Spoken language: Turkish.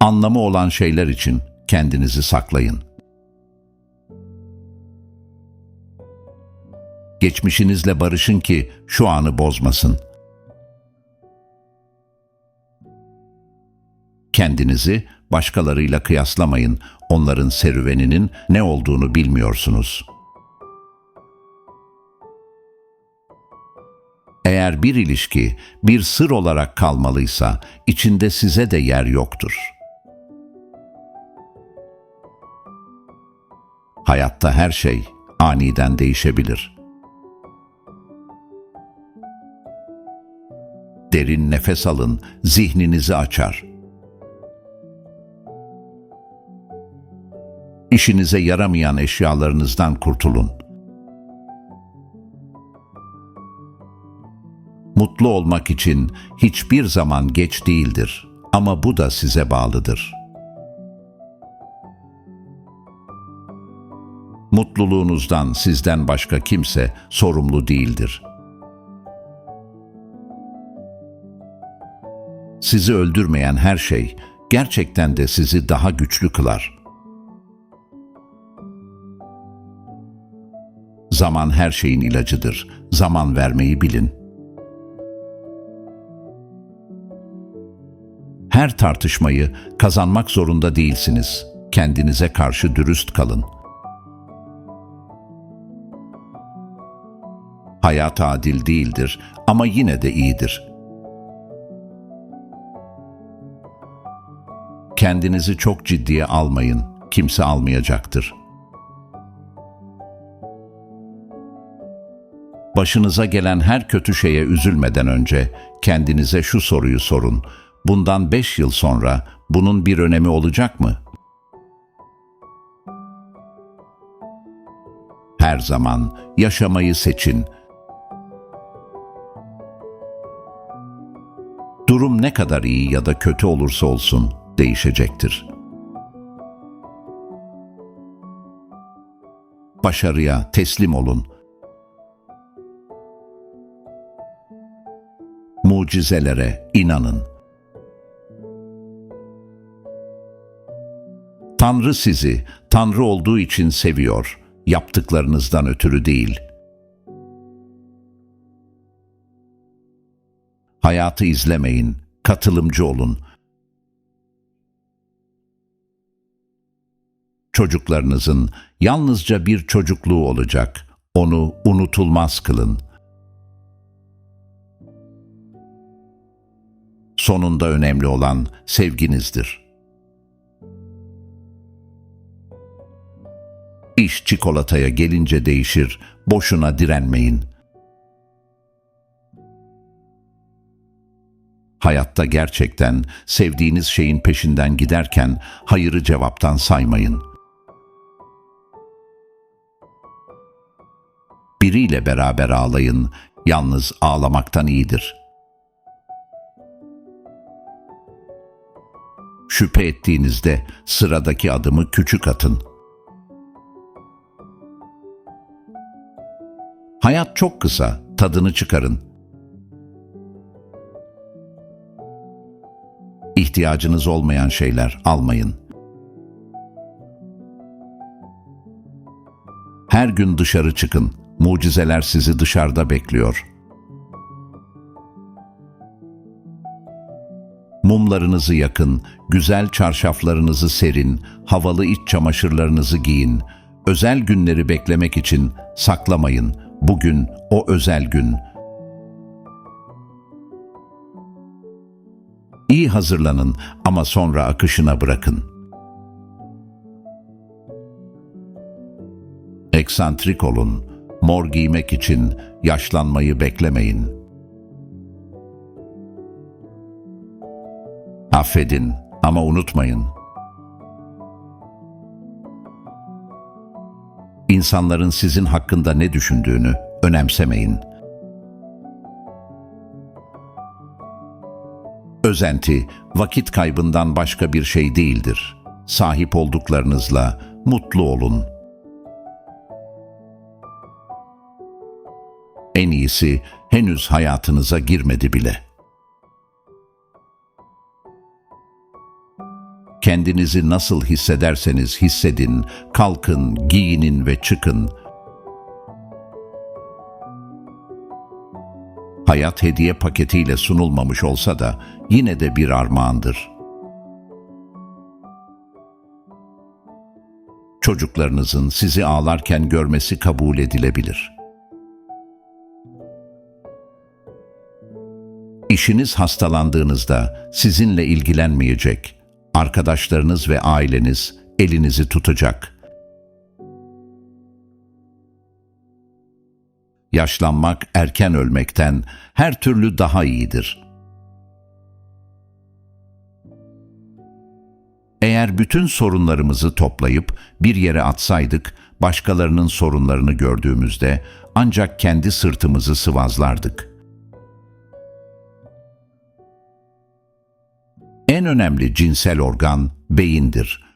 Anlamı olan şeyler için kendinizi saklayın. Geçmişinizle barışın ki şu anı bozmasın. Kendinizi başkalarıyla kıyaslamayın. Onların serüveninin ne olduğunu bilmiyorsunuz. Eğer bir ilişki bir sır olarak kalmalıysa içinde size de yer yoktur. Hayatta her şey aniden değişebilir. Derin nefes alın, zihninizi açar. İşinize yaramayan eşyalarınızdan kurtulun. Mutlu olmak için hiçbir zaman geç değildir ama bu da size bağlıdır. Mutluluğunuzdan sizden başka kimse sorumlu değildir. Sizi öldürmeyen her şey gerçekten de sizi daha güçlü kılar. Zaman her şeyin ilacıdır. Zaman vermeyi bilin. Her tartışmayı kazanmak zorunda değilsiniz. Kendinize karşı dürüst kalın. Hayat adil değildir ama yine de iyidir. Kendinizi çok ciddiye almayın. Kimse almayacaktır. Başınıza gelen her kötü şeye üzülmeden önce kendinize şu soruyu sorun. Bundan beş yıl sonra bunun bir önemi olacak mı? Her zaman yaşamayı seçin. Durum ne kadar iyi ya da kötü olursa olsun değişecektir. Başarıya teslim olun. Mucizelere inanın. Tanrı sizi Tanrı olduğu için seviyor, yaptıklarınızdan ötürü değil. Hayatı izlemeyin, katılımcı olun. Çocuklarınızın yalnızca bir çocukluğu olacak. Onu unutulmaz kılın. Sonunda önemli olan sevginizdir. İş çikolataya gelince değişir, boşuna direnmeyin. Hayatta gerçekten sevdiğiniz şeyin peşinden giderken hayırı cevaptan saymayın. Biriyle beraber ağlayın, yalnız ağlamaktan iyidir. Şüphe ettiğinizde sıradaki adımı küçük atın.'' Hayat çok kısa, tadını çıkarın. İhtiyacınız olmayan şeyler almayın. Her gün dışarı çıkın. Mucizeler sizi dışarıda bekliyor. Mumlarınızı yakın, güzel çarşaflarınızı serin, havalı iç çamaşırlarınızı giyin. Özel günleri beklemek için saklamayın, Bugün o özel gün. İyi hazırlanın ama sonra akışına bırakın. Eksantrik olun. Mor giymek için yaşlanmayı beklemeyin. Affedin ama unutmayın. insanların sizin hakkında ne düşündüğünü önemsemeyin. Özenti, vakit kaybından başka bir şey değildir. Sahip olduklarınızla mutlu olun. En iyisi henüz hayatınıza girmedi bile. Kendinizi nasıl hissederseniz hissedin, kalkın, giyinin ve çıkın. Hayat hediye paketiyle sunulmamış olsa da yine de bir armağandır. Çocuklarınızın sizi ağlarken görmesi kabul edilebilir. İşiniz hastalandığınızda sizinle ilgilenmeyecek, arkadaşlarınız ve aileniz elinizi tutacak. Yaşlanmak erken ölmekten her türlü daha iyidir. Eğer bütün sorunlarımızı toplayıp bir yere atsaydık, başkalarının sorunlarını gördüğümüzde ancak kendi sırtımızı sıvazlardık. En önemli cinsel organ beyindir.